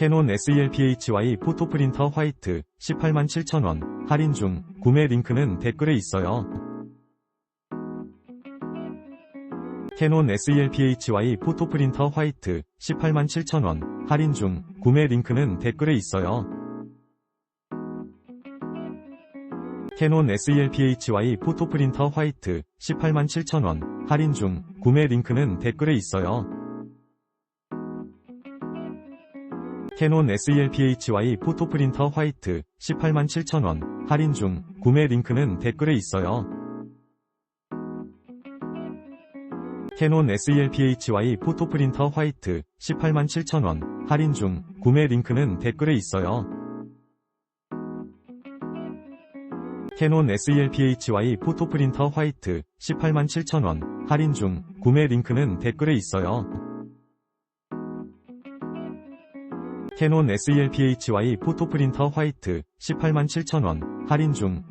캐논 SELPHY 포토프린터 화이트 187,000원 할인 중 구매 링크는 댓글에 있어요. 캐논 SELPHY 포토프린터 화이트 187,000원 할인 중 구매 링크는 댓글에 있어요. 캐논 SELPHY 포토프린터 화이트 187,000원 할인 중 구매 링크는 댓글에 있어요. 캐논 SELPHY 포토프린터 화이트 187,000원 할인 중 구매 링크는 댓글에 있어요. 캐논 SELPHY 포토프린터 화이트 187,000원 할인 중 구매 링크는 댓글에 있어요. 캐논 SELPHY 포토프린터 화이트 187,000원 할인 중 구매 링크는 댓글에 있어요. 캐논 SELPHY 포토프린터 화이트 187,000원 할인 중